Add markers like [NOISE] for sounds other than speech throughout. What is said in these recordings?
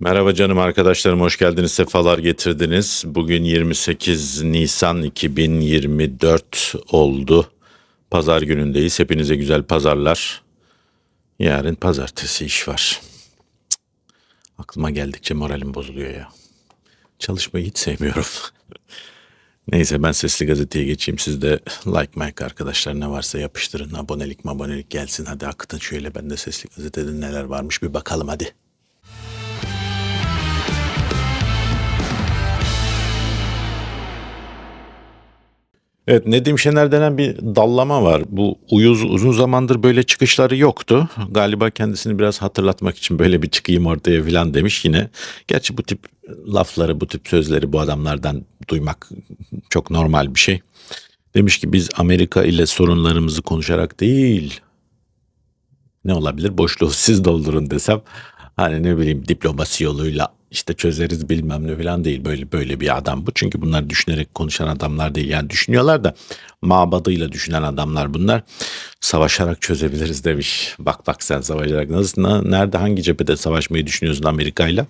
Merhaba canım arkadaşlarım, hoş geldiniz, sefalar getirdiniz. Bugün 28 Nisan 2024 oldu. Pazar günündeyiz. Hepinize güzel pazarlar. Yarın pazartesi iş var. Cık, Aklıma geldikçe moralim bozuluyor ya. Çalışmayı hiç sevmiyorum. [LAUGHS] Neyse ben sesli gazeteye geçeyim. Siz de like like arkadaşlar ne varsa yapıştırın. Abonelik mabonelik gelsin. Hadi akıtın şöyle ben de sesli gazetede neler varmış bir bakalım hadi. Evet Nedim Şener denen bir dallama var. Bu uyuz uzun zamandır böyle çıkışları yoktu. Galiba kendisini biraz hatırlatmak için böyle bir çıkayım ortaya falan demiş yine. Gerçi bu tip lafları, bu tip sözleri bu adamlardan duymak çok normal bir şey. Demiş ki biz Amerika ile sorunlarımızı konuşarak değil, ne olabilir? Boşluğu siz doldurun desem hani ne bileyim diplomasi yoluyla işte çözeriz bilmem ne falan değil. Böyle böyle bir adam bu. Çünkü bunlar düşünerek konuşan adamlar değil. Yani düşünüyorlar da mabadıyla düşünen adamlar bunlar. Savaşarak çözebiliriz demiş. Bak bak sen savaşarak nasıl na- nerede hangi cephede savaşmayı düşünüyorsun Amerika'yla?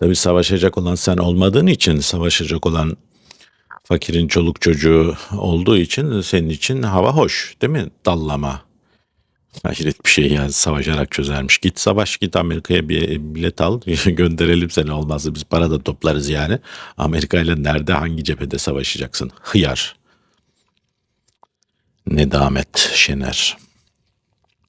Tabii savaşacak olan sen olmadığın için savaşacak olan fakirin çoluk çocuğu olduğu için senin için hava hoş değil mi? Dallama. Hayret bir şey ya savaşarak çözermiş. Git savaş git Amerika'ya bir bilet al [LAUGHS] gönderelim seni olmazsa biz para da toplarız yani. Amerika ile nerede hangi cephede savaşacaksın? Hıyar. Nedamet Şener.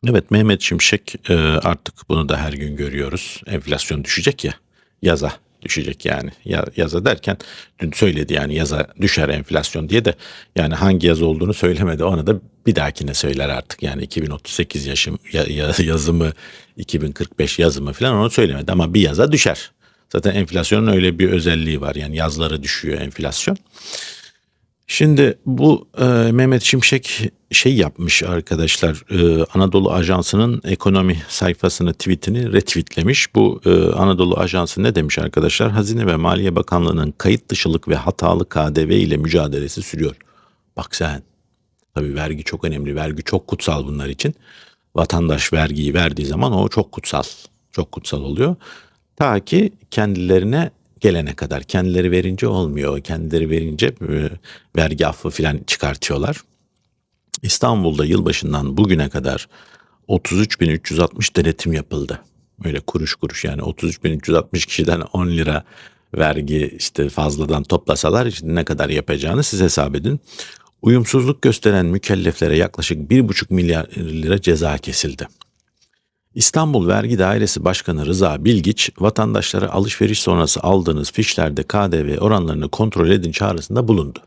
Evet Mehmet Şimşek e, artık bunu da her gün görüyoruz. Enflasyon düşecek ya yaza düşecek yani. Ya, yaza derken dün söyledi yani yaza düşer enflasyon diye de yani hangi yaz olduğunu söylemedi. Onu da bir dahakine söyler artık. Yani 2038 yaşım ya, ya- yazımı 2045 yazımı falan onu söylemedi ama bir yaza düşer. Zaten enflasyonun öyle bir özelliği var. Yani yazları düşüyor enflasyon. Şimdi bu e, Mehmet Şimşek şey yapmış arkadaşlar e, Anadolu Ajansı'nın ekonomi sayfasını tweetini retweetlemiş. Bu e, Anadolu Ajansı ne demiş arkadaşlar? Hazine ve Maliye Bakanlığı'nın kayıt dışılık ve hatalı KDV ile mücadelesi sürüyor. Bak sen tabii vergi çok önemli vergi çok kutsal bunlar için. Vatandaş vergiyi verdiği zaman o çok kutsal çok kutsal oluyor. Ta ki kendilerine gelene kadar kendileri verince olmuyor. Kendileri verince e, vergi affı filan çıkartıyorlar. İstanbul'da yılbaşından bugüne kadar 33.360 denetim yapıldı. Öyle kuruş kuruş yani 33.360 kişiden 10 lira vergi işte fazladan toplasalar işte ne kadar yapacağını siz hesap edin. Uyumsuzluk gösteren mükelleflere yaklaşık 1,5 milyar lira ceza kesildi. İstanbul Vergi Dairesi Başkanı Rıza Bilgiç, vatandaşlara alışveriş sonrası aldığınız fişlerde KDV oranlarını kontrol edin çağrısında bulundu.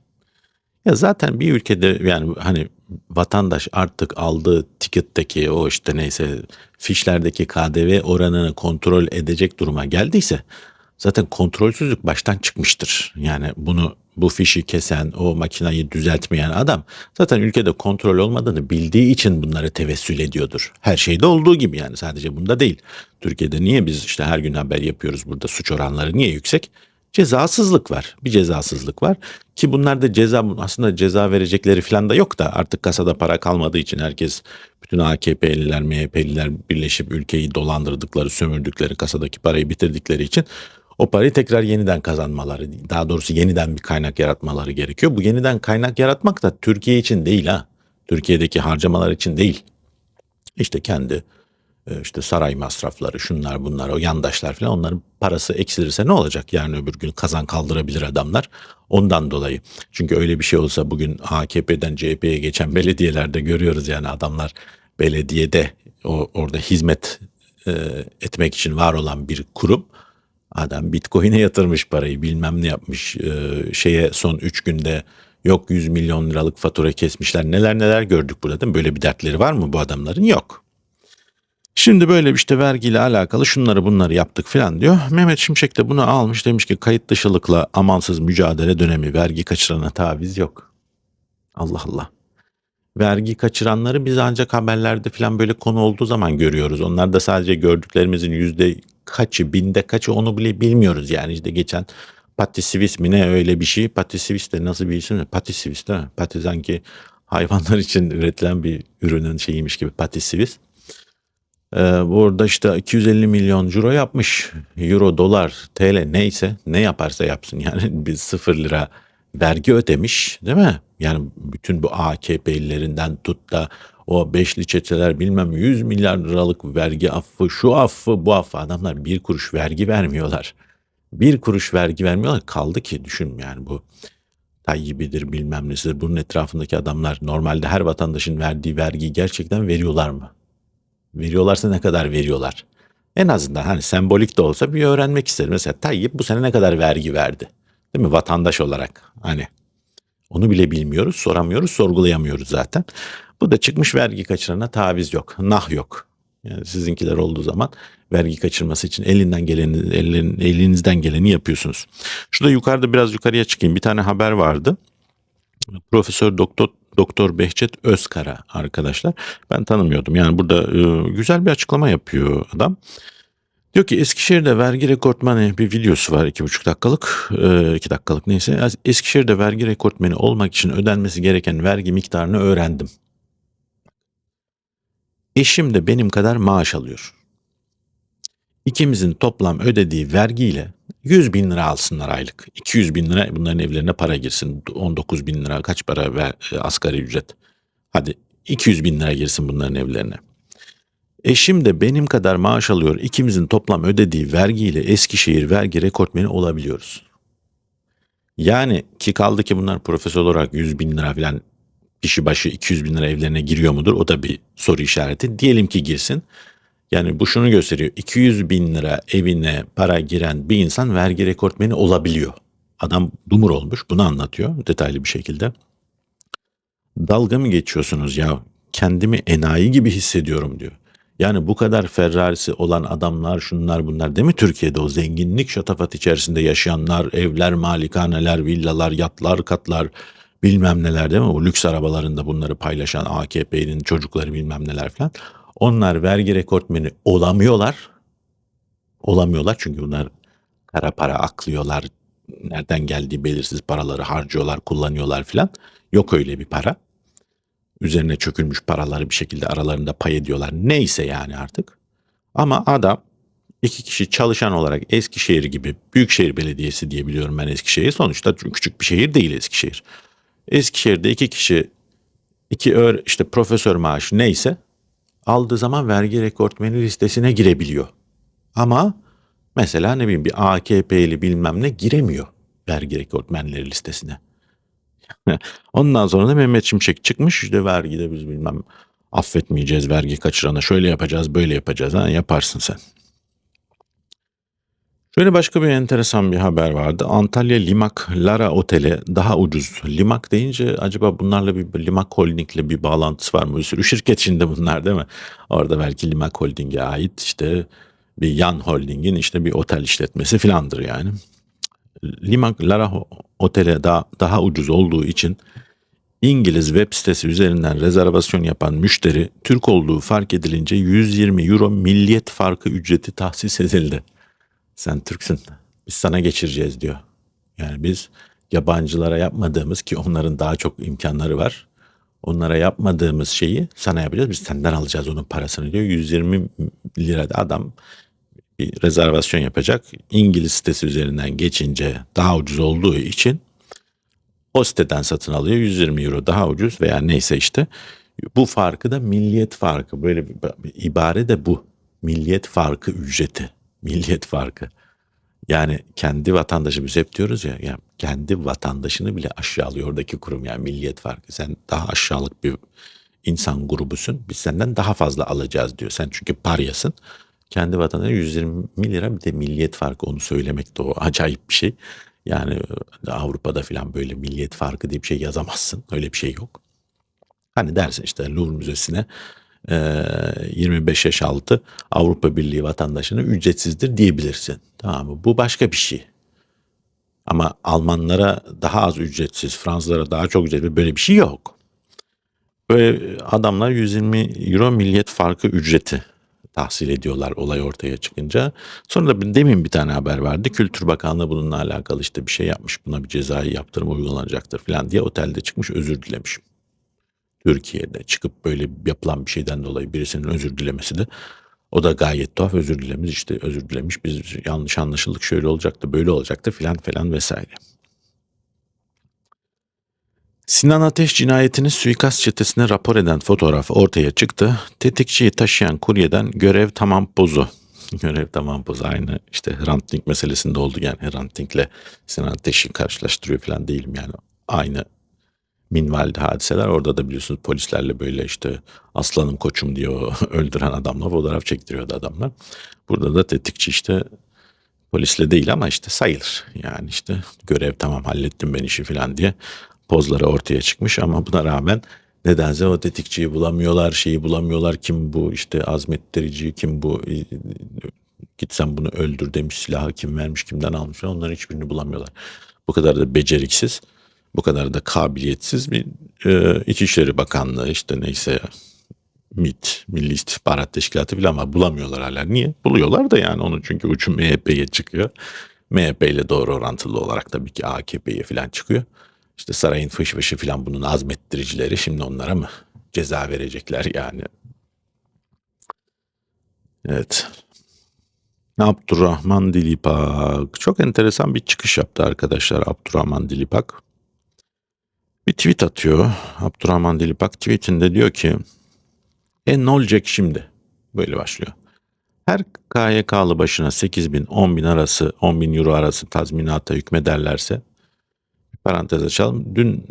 Ya zaten bir ülkede yani hani vatandaş artık aldığı tiketteki o işte neyse fişlerdeki KDV oranını kontrol edecek duruma geldiyse zaten kontrolsüzlük baştan çıkmıştır. Yani bunu bu fişi kesen, o makinayı düzeltmeyen adam zaten ülkede kontrol olmadığını bildiği için bunları tevessül ediyordur. Her şeyde olduğu gibi yani sadece bunda değil. Türkiye'de niye biz işte her gün haber yapıyoruz burada suç oranları niye yüksek? Cezasızlık var. Bir cezasızlık var. Ki bunlar da ceza aslında ceza verecekleri falan da yok da artık kasada para kalmadığı için herkes bütün AKP'liler, MHP'liler birleşip ülkeyi dolandırdıkları, sömürdükleri, kasadaki parayı bitirdikleri için o parayı tekrar yeniden kazanmaları, daha doğrusu yeniden bir kaynak yaratmaları gerekiyor. Bu yeniden kaynak yaratmak da Türkiye için değil ha. Türkiye'deki harcamalar için değil. İşte kendi e, işte saray masrafları, şunlar bunlar, o yandaşlar falan onların parası eksilirse ne olacak? Yarın öbür gün kazan kaldırabilir adamlar. Ondan dolayı. Çünkü öyle bir şey olsa bugün AKP'den CHP'ye geçen belediyelerde görüyoruz yani adamlar belediyede o orada hizmet e, etmek için var olan bir kurum adam Bitcoin'e yatırmış parayı bilmem ne yapmış e, şeye son 3 günde yok 100 milyon liralık fatura kesmişler neler neler gördük burada değil mi? Böyle bir dertleri var mı bu adamların? Yok. Şimdi böyle işte vergiyle alakalı şunları bunları yaptık falan diyor. Mehmet Şimşek de bunu almış demiş ki kayıt dışılıkla amansız mücadele dönemi vergi kaçırana taviz yok. Allah Allah. Vergi kaçıranları biz ancak haberlerde falan böyle konu olduğu zaman görüyoruz. Onlar da sadece gördüklerimizin yüzde kaçı, binde kaçı onu bile bilmiyoruz. Yani işte geçen Patisivis mi ne öyle bir şey. Patisivis de nasıl bir isim? Patisivis değil mi? Pati sanki hayvanlar için üretilen bir ürünün şeyiymiş gibi Patisivis. Ee, burada işte 250 milyon euro yapmış. Euro, dolar, TL neyse ne yaparsa yapsın. Yani [LAUGHS] biz sıfır lira vergi ödemiş değil mi? Yani bütün bu AKP'lilerinden tut da o beşli çeteler bilmem 100 milyar liralık vergi affı, şu affı, bu affı adamlar bir kuruş vergi vermiyorlar. Bir kuruş vergi vermiyorlar. Kaldı ki düşün yani bu Tayyip'idir bilmem nesidir. Bunun etrafındaki adamlar normalde her vatandaşın verdiği vergiyi gerçekten veriyorlar mı? Veriyorlarsa ne kadar veriyorlar? En azından hani sembolik de olsa bir öğrenmek isterim. Mesela Tayyip bu sene ne kadar vergi verdi? Değil mi? Vatandaş olarak hani onu bile bilmiyoruz, soramıyoruz, sorgulayamıyoruz zaten. Bu da çıkmış vergi kaçırana taviz yok, nah yok. Yani sizinkiler olduğu zaman vergi kaçırması için elinden geleni, elin, elinizden geleni yapıyorsunuz. Şurada yukarıda biraz yukarıya çıkayım. Bir tane haber vardı. Profesör Doktor Doktor Behçet Özkara arkadaşlar. Ben tanımıyordum. Yani burada e, güzel bir açıklama yapıyor adam. Diyor ki Eskişehir'de vergi rekortmeni bir videosu var iki buçuk dakikalık, e, iki dakikalık neyse. Eskişehir'de vergi rekortmeni olmak için ödenmesi gereken vergi miktarını öğrendim. Eşim de benim kadar maaş alıyor. İkimizin toplam ödediği vergiyle 100 bin lira alsınlar aylık. 200 bin lira bunların evlerine para girsin. 19 bin lira kaç para ve e, asgari ücret. Hadi 200 bin lira girsin bunların evlerine. Eşim de benim kadar maaş alıyor. İkimizin toplam ödediği vergiyle Eskişehir vergi rekortmeni olabiliyoruz. Yani ki kaldı ki bunlar profesör olarak 100 bin lira falan kişi başı 200 bin lira evlerine giriyor mudur? O da bir soru işareti. Diyelim ki girsin. Yani bu şunu gösteriyor. 200 bin lira evine para giren bir insan vergi rekortmeni olabiliyor. Adam dumur olmuş bunu anlatıyor detaylı bir şekilde. Dalga mı geçiyorsunuz ya? Kendimi enayi gibi hissediyorum diyor. Yani bu kadar Ferrari'si olan adamlar şunlar bunlar değil mi Türkiye'de o zenginlik şatafat içerisinde yaşayanlar, evler, malikaneler, villalar, yatlar, katlar bilmem neler değil mi? O lüks arabalarında bunları paylaşan AKP'nin çocukları bilmem neler falan. Onlar vergi rekortmeni olamıyorlar. Olamıyorlar çünkü bunlar kara para aklıyorlar. Nereden geldiği belirsiz paraları harcıyorlar, kullanıyorlar filan. Yok öyle bir para. Üzerine çökülmüş paraları bir şekilde aralarında pay ediyorlar. Neyse yani artık. Ama adam iki kişi çalışan olarak Eskişehir gibi Büyükşehir Belediyesi diye biliyorum ben Eskişehir. Sonuçta küçük bir şehir değil Eskişehir. Eskişehir'de iki kişi iki ör işte profesör maaşı neyse aldığı zaman vergi rekortmeni listesine girebiliyor. Ama mesela ne bileyim bir AKP'li bilmem ne giremiyor vergi rekortmenleri listesine. [LAUGHS] Ondan sonra da Mehmet Şimşek çıkmış işte vergide biz bilmem affetmeyeceğiz vergi kaçırana şöyle yapacağız böyle yapacağız ha yaparsın sen. Şöyle başka bir enteresan bir haber vardı. Antalya Limak Lara Oteli daha ucuz. Limak deyince acaba bunlarla bir Limak Holding'le bir bağlantısı var mı? Bir sürü şirket içinde bunlar değil mi? Orada belki Limak Holding'e ait işte bir yan holdingin işte bir otel işletmesi filandır yani. Limak Lara Oteli daha, daha ucuz olduğu için İngiliz web sitesi üzerinden rezervasyon yapan müşteri Türk olduğu fark edilince 120 euro milliyet farkı ücreti tahsis edildi. Sen Türksün. Biz sana geçireceğiz diyor. Yani biz yabancılara yapmadığımız ki onların daha çok imkanları var. Onlara yapmadığımız şeyi sana yapacağız. Biz senden alacağız onun parasını diyor. 120 lirada adam rezervasyon yapacak. İngiliz sitesi üzerinden geçince daha ucuz olduğu için o siteden satın alıyor. 120 euro daha ucuz veya neyse işte. Bu farkı da milliyet farkı. Böyle bir ibare de bu. Milliyet farkı ücreti milliyet farkı. Yani kendi vatandaşı biz hep diyoruz ya, ya kendi vatandaşını bile aşağılıyor oradaki kurum yani milliyet farkı. Sen daha aşağılık bir insan grubusun. Biz senden daha fazla alacağız diyor. Sen çünkü paryasın. Kendi vatandaşı 120 lira bir de milliyet farkı onu söylemek de o acayip bir şey. Yani Avrupa'da falan böyle milliyet farkı diye bir şey yazamazsın. Öyle bir şey yok. Hani dersin işte Louvre Müzesi'ne 25 yaş altı Avrupa Birliği vatandaşına ücretsizdir diyebilirsin. Tamam mı? Bu başka bir şey. Ama Almanlara daha az ücretsiz, Fransızlara daha çok ücretsiz böyle bir şey yok. Böyle adamlar 120 euro milliyet farkı ücreti tahsil ediyorlar olay ortaya çıkınca. Sonra da demin bir tane haber vardı. Kültür Bakanlığı bununla alakalı işte bir şey yapmış. Buna bir cezai yaptırım uygulanacaktır falan diye otelde çıkmış özür dilemiş. Türkiye'de çıkıp böyle yapılan bir şeyden dolayı birisinin özür dilemesi de O da gayet tuhaf özür dilemiş işte özür dilemiş biz yanlış anlaşıldık şöyle olacaktı böyle olacaktı filan filan vesaire. Sinan Ateş cinayetini suikast çetesine rapor eden fotoğraf ortaya çıktı. Tetikçiyi taşıyan kuryeden görev tamam pozu. [LAUGHS] görev tamam pozu aynı işte Hrant Dink meselesinde oldu yani Hrant Dink'le Sinan Ateş'i karşılaştırıyor falan değilim yani aynı minvalde hadiseler. Orada da biliyorsunuz polislerle böyle işte aslanım koçum diyor [LAUGHS] öldüren adamla fotoğraf çektiriyordu adamlar. Burada da tetikçi işte polisle değil ama işte sayılır. Yani işte görev tamam hallettim ben işi falan diye pozları ortaya çıkmış ama buna rağmen nedense o tetikçiyi bulamıyorlar, şeyi bulamıyorlar. Kim bu işte azmettirici, kim bu gitsen bunu öldür demiş silahı kim vermiş, kimden almış onların hiçbirini bulamıyorlar. Bu kadar da beceriksiz, bu kadar da kabiliyetsiz bir e, İçişleri Bakanlığı işte neyse MİT, Milli İstihbarat Teşkilatı bile ama bulamıyorlar hala. Niye? Buluyorlar da yani onu çünkü uçun MHP'ye çıkıyor. MHP ile doğru orantılı olarak tabii ki AKP'ye falan çıkıyor. İşte sarayın fış fışı falan bunun azmettiricileri şimdi onlara mı ceza verecekler yani? Evet. Abdurrahman Dilipak. Çok enteresan bir çıkış yaptı arkadaşlar Abdurrahman Dilipak. Bir tweet atıyor. Abdurrahman Dilipak tweetinde diyor ki e ne olacak şimdi? Böyle başlıyor. Her KYK'lı başına 8 bin 10 bin arası 10 bin euro arası tazminata hükmederlerse parantez açalım. Dün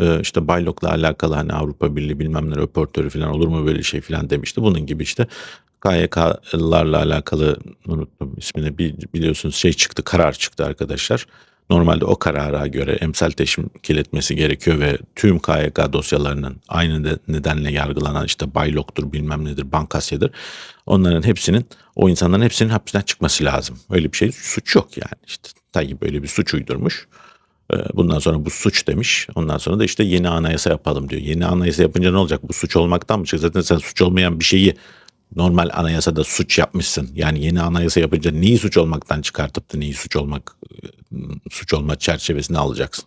e, işte Baylok'la alakalı hani Avrupa Birliği bilmem ne röportörü falan olur mu böyle şey falan demişti. Bunun gibi işte KYK'larla alakalı unuttum ismini biliyorsunuz şey çıktı karar çıktı arkadaşlar. Normalde o karara göre emsal teşkil etmesi gerekiyor ve tüm KYK dosyalarının aynı nedenle yargılanan işte Baylok'tur bilmem nedir Bankasya'dır. Onların hepsinin o insanların hepsinin hapisten çıkması lazım. Öyle bir şey suç yok yani işte Tayyip böyle bir suç uydurmuş. Ee, bundan sonra bu suç demiş. Ondan sonra da işte yeni anayasa yapalım diyor. Yeni anayasa yapınca ne olacak? Bu suç olmaktan mı çıkacak? Zaten sen suç olmayan bir şeyi normal anayasada suç yapmışsın. Yani yeni anayasa yapınca neyi suç olmaktan çıkartıp da neyi suç olmak suç olma çerçevesine alacaksın.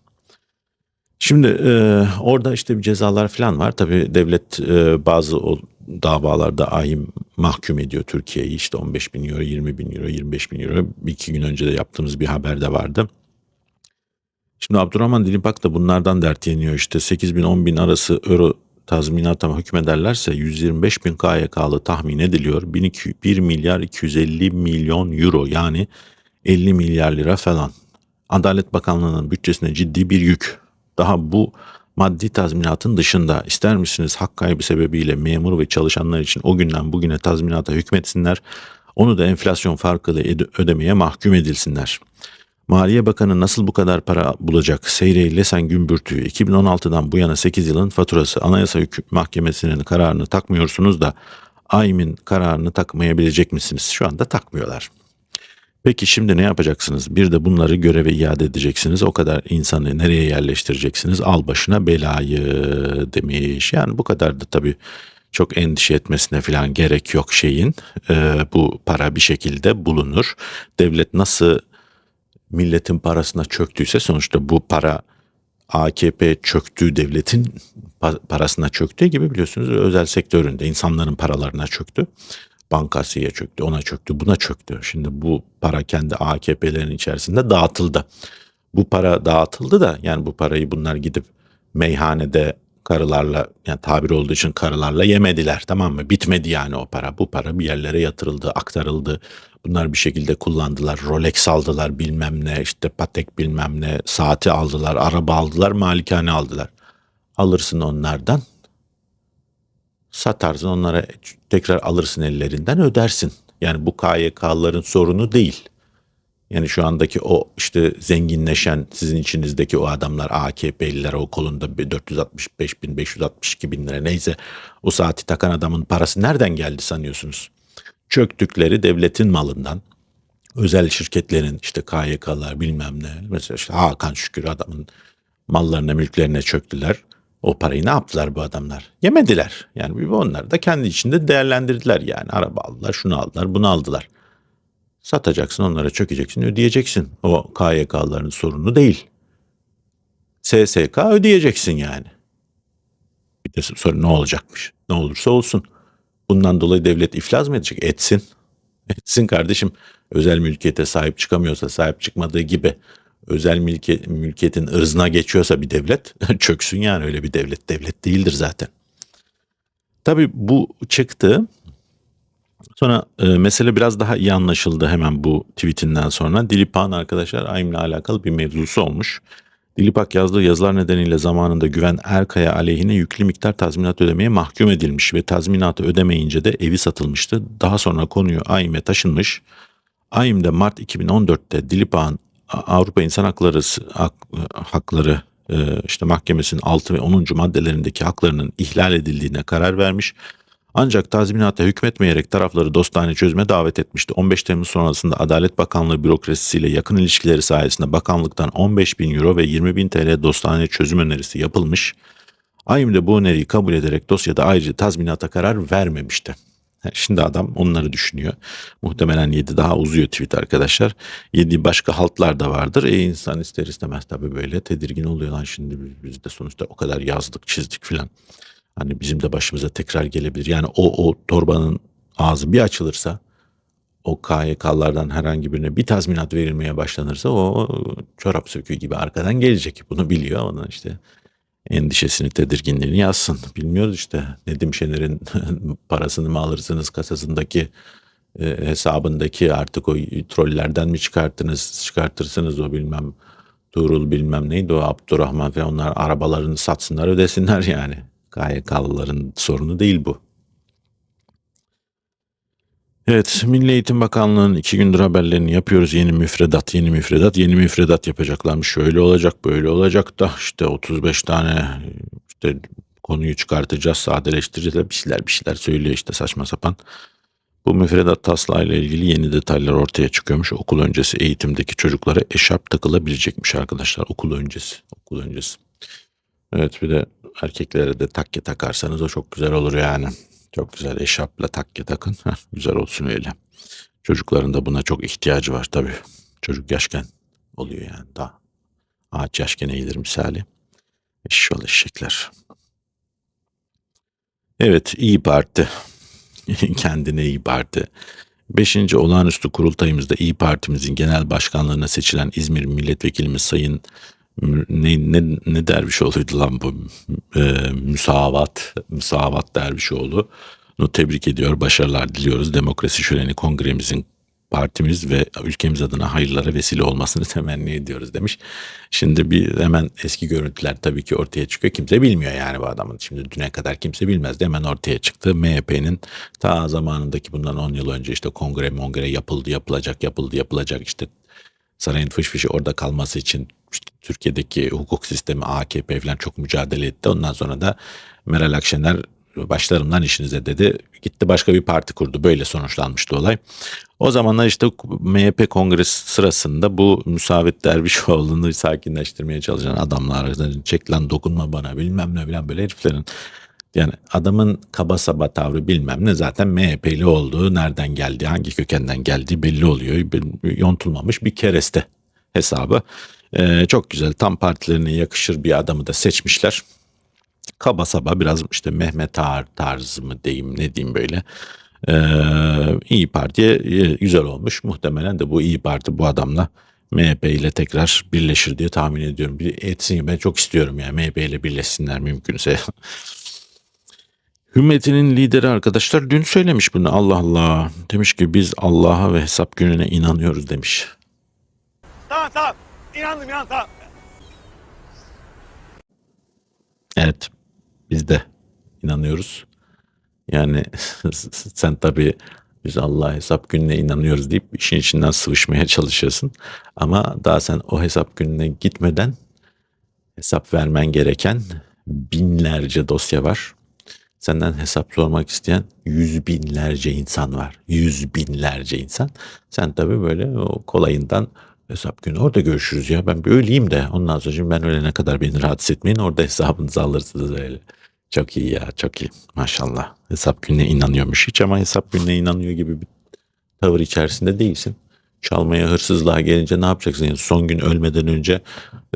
Şimdi e, orada işte bir cezalar falan var. Tabii devlet e, bazı o davalarda ahim mahkum ediyor Türkiye'yi. İşte 15 bin euro, 20 bin euro, 25 bin euro. Bir iki gün önce de yaptığımız bir haberde vardı. Şimdi Abdurrahman Dilipak da bunlardan dert yeniyor. İşte 8 bin 10 bin arası euro tazminata hükmederlerse 125 bin KYK'lı tahmin ediliyor. 1 milyar 250 milyon euro yani 50 milyar lira falan. Adalet Bakanlığı'nın bütçesine ciddi bir yük. Daha bu maddi tazminatın dışında ister misiniz hak kaybı sebebiyle memur ve çalışanlar için o günden bugüne tazminata hükmetsinler. Onu da enflasyon farkıyla ödemeye mahkum edilsinler. Maliye Bakanı nasıl bu kadar para bulacak? Seyreyle sen gümbürtüyü. 2016'dan bu yana 8 yılın faturası. Anayasa Hüküm Mahkemesi'nin kararını takmıyorsunuz da AYM'in kararını takmayabilecek misiniz? Şu anda takmıyorlar. Peki şimdi ne yapacaksınız? Bir de bunları göreve iade edeceksiniz. O kadar insanı nereye yerleştireceksiniz? Al başına belayı demiş. Yani bu kadar da tabii çok endişe etmesine falan gerek yok şeyin. Ee, bu para bir şekilde bulunur. Devlet nasıl milletin parasına çöktüyse sonuçta bu para AKP çöktüğü devletin parasına çöktüğü gibi biliyorsunuz özel sektöründe insanların paralarına çöktü. Bankasıya çöktü, ona çöktü, buna çöktü. Şimdi bu para kendi AKP'lerin içerisinde dağıtıldı. Bu para dağıtıldı da yani bu parayı bunlar gidip meyhanede karılarla yani tabir olduğu için karılarla yemediler tamam mı? Bitmedi yani o para. Bu para bir yerlere yatırıldı, aktarıldı. Bunlar bir şekilde kullandılar. Rolex aldılar bilmem ne işte Patek bilmem ne saati aldılar, araba aldılar, malikane aldılar. Alırsın onlardan. Satarsın onlara tekrar alırsın ellerinden ödersin. Yani bu KYK'ların sorunu değil. Yani şu andaki o işte zenginleşen sizin içinizdeki o adamlar AKP'liler o kolunda 465 bin 562 bin lira neyse o saati takan adamın parası nereden geldi sanıyorsunuz? Çöktükleri devletin malından özel şirketlerin işte KYK'lar bilmem ne mesela işte Hakan Şükür adamın mallarına mülklerine çöktüler. O parayı ne yaptılar bu adamlar? Yemediler. Yani onlar da kendi içinde değerlendirdiler yani. Araba aldılar, şunu aldılar, bunu aldılar. Satacaksın onlara çökeceksin ödeyeceksin. O KYK'ların sorunu değil. SSK ödeyeceksin yani. Bir de sonra ne olacakmış? Ne olursa olsun. Bundan dolayı devlet iflas mı edecek? Etsin. [LAUGHS] Etsin kardeşim. Özel mülkiyete sahip çıkamıyorsa, sahip çıkmadığı gibi özel mülki, mülkiyetin ırzına geçiyorsa bir devlet [LAUGHS] çöksün yani öyle bir devlet devlet değildir zaten. Tabii bu çıktı. Sonra e, mesele biraz daha iyi anlaşıldı hemen bu tweetinden sonra. Dilipak'ın arkadaşlar AYM'le alakalı bir mevzusu olmuş. Dilipak yazdığı yazılar nedeniyle zamanında Güven Erkaya aleyhine yüklü miktar tazminat ödemeye mahkum edilmiş ve tazminatı ödemeyince de evi satılmıştı. Daha sonra konuyu AYM'e taşınmış. AYM'de Mart 2014'te Dilipak'ın Avrupa İnsan Hakları Hakları e, işte mahkemesinin 6 ve 10. maddelerindeki haklarının ihlal edildiğine karar vermiş. Ancak tazminata hükmetmeyerek tarafları dostane çözüme davet etmişti. 15 Temmuz sonrasında Adalet Bakanlığı bürokrasisiyle yakın ilişkileri sayesinde bakanlıktan 15 bin euro ve 20 bin TL dostane çözüm önerisi yapılmış. AYM de bu öneriyi kabul ederek dosyada ayrıca tazminata karar vermemişti. Şimdi adam onları düşünüyor. Muhtemelen 7 daha uzuyor tweet arkadaşlar. 7 başka haltlar da vardır. E insan ister istemez tabii böyle tedirgin oluyor lan şimdi biz de sonuçta o kadar yazdık çizdik filan. Hani bizim de başımıza tekrar gelebilir. Yani o, o torbanın ağzı bir açılırsa o KYK'lardan herhangi birine bir tazminat verilmeye başlanırsa o çorap söküğü gibi arkadan gelecek. Bunu biliyor. Ona işte endişesini, tedirginliğini yazsın. Bilmiyoruz işte Nedim Şener'in [LAUGHS] parasını mı alırsınız kasasındaki e, hesabındaki artık o trollerden mi çıkarttınız, çıkartırsınız o bilmem Tuğrul bilmem neydi o Abdurrahman ve onlar arabalarını satsınlar ödesinler yani. KYK'lıların sorunu değil bu. Evet, Milli Eğitim Bakanlığı'nın iki gündür haberlerini yapıyoruz. Yeni müfredat, yeni müfredat, yeni müfredat yapacaklarmış. Şöyle olacak, böyle olacak da işte 35 tane işte konuyu çıkartacağız, sadeleştireceğiz. Bir şeyler bir şeyler söylüyor işte saçma sapan. Bu müfredat taslağı ile ilgili yeni detaylar ortaya çıkıyormuş. Okul öncesi eğitimdeki çocuklara eşarp takılabilecekmiş arkadaşlar. Okul öncesi, okul öncesi. Evet bir de erkeklere de takke takarsanız o çok güzel olur yani. Çok güzel eşarpla takke takın. Güzel olsun öyle. Çocukların da buna çok ihtiyacı var tabii. Çocuk yaşken oluyor yani daha. Ağaç yaşken eğilir misali. Eşşoğlu eşekler. Evet iyi Parti. [LAUGHS] Kendine iyi Parti. Beşinci olağanüstü kurultayımızda İyi Partimizin genel başkanlığına seçilen İzmir Milletvekilimiz Sayın ne, ne, ne Dervişoğlu'ydu lan bu e, müsavat, müsavat Dervişoğlu. Tebrik ediyor, başarılar diliyoruz. Demokrasi Şöleni Kongremizin partimiz ve ülkemiz adına hayırlara vesile olmasını [LAUGHS] temenni ediyoruz demiş. Şimdi bir hemen eski görüntüler tabii ki ortaya çıkıyor. Kimse bilmiyor yani bu adamın. Şimdi düne kadar kimse bilmezdi. Hemen ortaya çıktı. MHP'nin ta zamanındaki bundan 10 yıl önce işte kongre mongre yapıldı, yapılacak, yapıldı, yapılacak işte sarayın fış fışı orada kalması için işte Türkiye'deki hukuk sistemi AKP falan çok mücadele etti. Ondan sonra da Meral Akşener başlarımdan işinize dedi. Gitti başka bir parti kurdu. Böyle sonuçlanmıştı olay. O zamanlar işte MHP kongresi sırasında bu Müsavit Dervişoğlu'nu sakinleştirmeye çalışan adamlar çek lan dokunma bana bilmem ne bilen böyle heriflerin yani adamın kaba saba tavrı bilmem ne zaten MHP'li olduğu nereden geldi hangi kökenden geldiği belli oluyor. Yontulmamış bir kereste hesabı. Ee, çok güzel tam partilerine yakışır bir adamı da seçmişler. Kaba saba biraz işte Mehmet Ağar tarzı mı diyeyim ne diyeyim böyle. Ee, İyi Parti'ye e, güzel olmuş. Muhtemelen de bu İyi Parti bu adamla MHP ile tekrar birleşir diye tahmin ediyorum. Bir etsin ben çok istiyorum yani MHP ile birleşsinler mümkünse. [LAUGHS] Hümmetinin lideri arkadaşlar dün söylemiş bunu Allah Allah. Demiş ki biz Allah'a ve hesap gününe inanıyoruz demiş. Tamam tamam. İnandım inandım tamam. Evet biz de inanıyoruz. Yani [LAUGHS] sen tabii biz Allah'a hesap gününe inanıyoruz deyip işin içinden sıvışmaya çalışıyorsun. Ama daha sen o hesap gününe gitmeden hesap vermen gereken binlerce dosya var. Senden hesap sormak isteyen yüz binlerce insan var. Yüz binlerce insan. Sen tabii böyle o kolayından hesap günü orada görüşürüz ya. Ben bir öleyim de ondan sonra şimdi ben ölene kadar beni rahatsız etmeyin. Orada hesabınızı alırsınız öyle. Çok iyi ya çok iyi maşallah. Hesap gününe inanıyormuş hiç ama hesap gününe inanıyor gibi bir tavır içerisinde değilsin. Çalmaya hırsızlığa gelince ne yapacaksın? Yani son gün ölmeden önce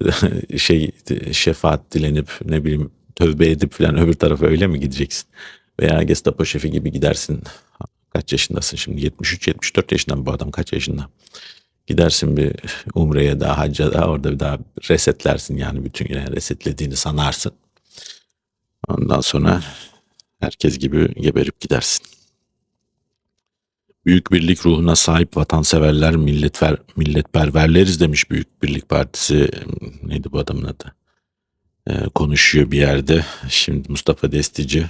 [LAUGHS] şey şefaat dilenip ne bileyim tövbe edip falan öbür tarafa öyle mi gideceksin? Veya Gestapo şefi gibi gidersin. Kaç yaşındasın şimdi? 73-74 yaşında bu adam? Kaç yaşında? Gidersin bir umreye daha hacca daha orada bir daha resetlersin yani bütün yani resetlediğini sanarsın. Ondan sonra herkes gibi geberip gidersin. Büyük Birlik ruhuna sahip vatanseverler, milletver, milletperverleriz demiş Büyük Birlik Partisi. Neydi bu adamın adı? Ee, konuşuyor bir yerde. Şimdi Mustafa Destici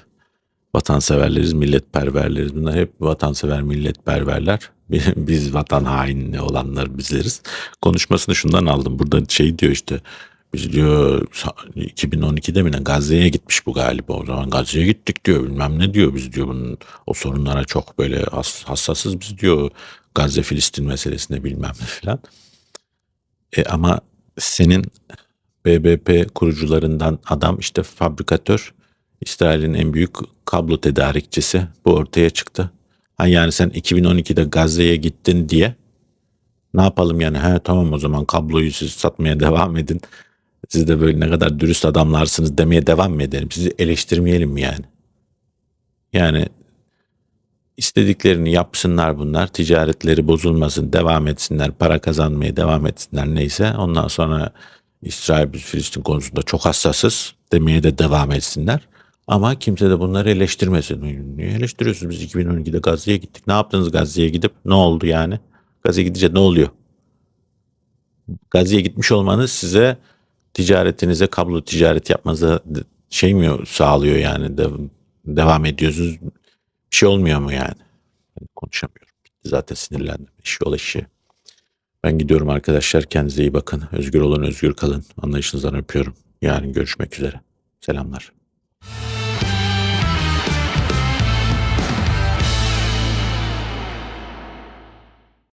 vatanseverleriz, milletperverleriz. Bunlar hep vatansever, milletperverler. [LAUGHS] Biz vatan haini olanlar bizleriz. Konuşmasını şundan aldım. Burada şey diyor işte biz diyor 2012'de mi ne Gazze'ye gitmiş bu galiba. O zaman Gazze'ye gittik diyor. Bilmem ne diyor biz diyor. Bunun, o sorunlara çok böyle has, hassasız biz diyor. Gazze Filistin meselesine bilmem ne filan. E ama senin BBP kurucularından adam işte fabrikatör İsrail'in en büyük kablo tedarikçisi bu ortaya çıktı. Ha yani sen 2012'de Gazze'ye gittin diye ne yapalım yani he tamam o zaman kabloyu siz satmaya devam edin. Siz de böyle ne kadar dürüst adamlarsınız demeye devam mı edelim? Sizi eleştirmeyelim mi yani? Yani istediklerini yapsınlar bunlar. Ticaretleri bozulmasın, devam etsinler, para kazanmaya devam etsinler neyse. Ondan sonra İsrail biz Filistin konusunda çok hassasız demeye de devam etsinler. Ama kimse de bunları eleştirmesin. Niye eleştiriyorsunuz? Biz 2012'de Gazze'ye gittik. Ne yaptınız Gazze'ye gidip? Ne oldu yani? Gazze'ye gidince ne oluyor? Gazze'ye gitmiş olmanız size ticaretinize, kablo ticaret yapmanıza şey mi sağlıyor yani? De, devam ediyorsunuz. Bir şey olmuyor mu yani? Konuşamıyorum. Zaten sinirlendim. İş yol eşi. Ben gidiyorum arkadaşlar. Kendinize iyi bakın. Özgür olun, özgür kalın. Anlayışınızdan öpüyorum. Yarın görüşmek üzere. Selamlar.